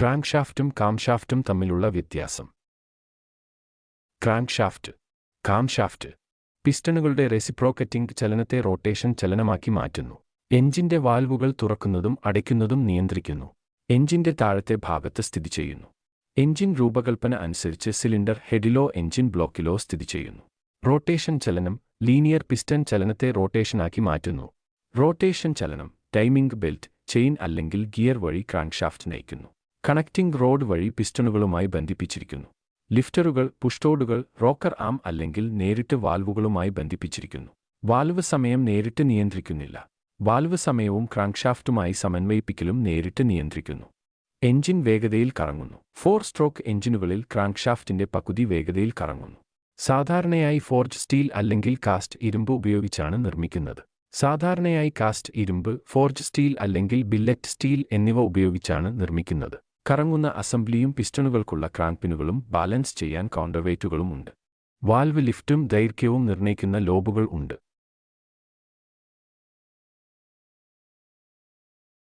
ക്രാങ്ക്ഷാഫ്റ്റും കാംഷാഫ്റ്റും തമ്മിലുള്ള വ്യത്യാസം. ക്രാങ്ക്ഷാഫ്റ്റ് കാംഷാഫ്റ്റ് പിസ്റ്റണുകളുടെ റെസിപ്രോക്കറ്റിംഗ് ചലനത്തെ റോട്ടേഷൻ ചലനമാക്കി മാറ്റുന്നു. എഞ്ചിന്റെ വാൽവുകൾ തുറക്കുന്നതും അടയ്ക്കുന്നതും നിയന്ത്രിക്കുന്നു. എഞ്ചിന്റെ താഴത്തെ ഭാഗത്ത് സ്ഥിതി ചെയ്യുന്നു. എഞ്ചിൻ രൂപകൽപ്പന അനുസരിച്ച് സിലിണ്ടർ ഹെഡിലോ എഞ്ചിൻ ബ്ലോക്കിലോ സ്ഥിതി ചെയ്യുന്നു. റോട്ടേഷൻ ചലനം ലീനിയർ പിസ്റ്റൺ ചലനത്തെ റോട്ടേഷനാക്കി മാറ്റുന്നു. റോട്ടേഷൻ ചലനം ടൈമിംഗ് ബെൽറ്റ് ചെയിൻ അല്ലെങ്കിൽ ഗിയർ വഴി ക്രാങ്ക്ഷാഫ്റ്റ് നയിക്കുന്നു. കണക്റ്റിംഗ് റോഡ് വഴി പിസ്റ്റണുകളുമായി ബന്ധിപ്പിച്ചിരിക്കുന്നു. ലിഫ്റ്ററുകൾ പുഷ്ടോഡുകൾ റോക്കർ ആം അല്ലെങ്കിൽ നേരിട്ട് വാൽവുകളുമായി ബന്ധിപ്പിച്ചിരിക്കുന്നു. വാൽവ് സമയം നേരിട്ട് നിയന്ത്രിക്കുന്നില്ല. വാൽവ് സമയവും ക്രാങ്ക്ഷാഫ്റ്റുമായി സമന്വയിപ്പിക്കലും നേരിട്ട് നിയന്ത്രിക്കുന്നു. എഞ്ചിൻ വേഗതയിൽ കറങ്ങുന്നു. ഫോർ സ്ട്രോക്ക് എഞ്ചിനുകളിൽ ക്രാങ്ക്ഷാഫ്റ്റിന്റെ പകുതി വേഗതയിൽ കറങ്ങുന്നു. സാധാരണയായി ഫോർജ് സ്റ്റീൽ അല്ലെങ്കിൽ കാസ്റ്റ് ഇരുമ്പ് ഉപയോഗിച്ചാണ് നിർമ്മിക്കുന്നത്. സാധാരണയായി കാസ്റ്റ് ഇരുമ്പ് ഫോർജ് സ്റ്റീൽ അല്ലെങ്കിൽ ബില്ലറ്റ് സ്റ്റീൽ എന്നിവ ഉപയോഗിച്ചാണ് നിർമ്മിക്കുന്നത്. കറങ്ങുന്ന അസംബ്ലിയും പിസ്റ്റണുകൾക്കുള്ള ക്രാൻപിനുകളും ബാലൻസ് ചെയ്യാൻ കോണ്ടർവേറ്റുകളും ഉണ്ട്. വാൽവ് ലിഫ്റ്റും ദൈർഘ്യവും നിർണയിക്കുന്ന ലോബുകൾ ഉണ്ട്.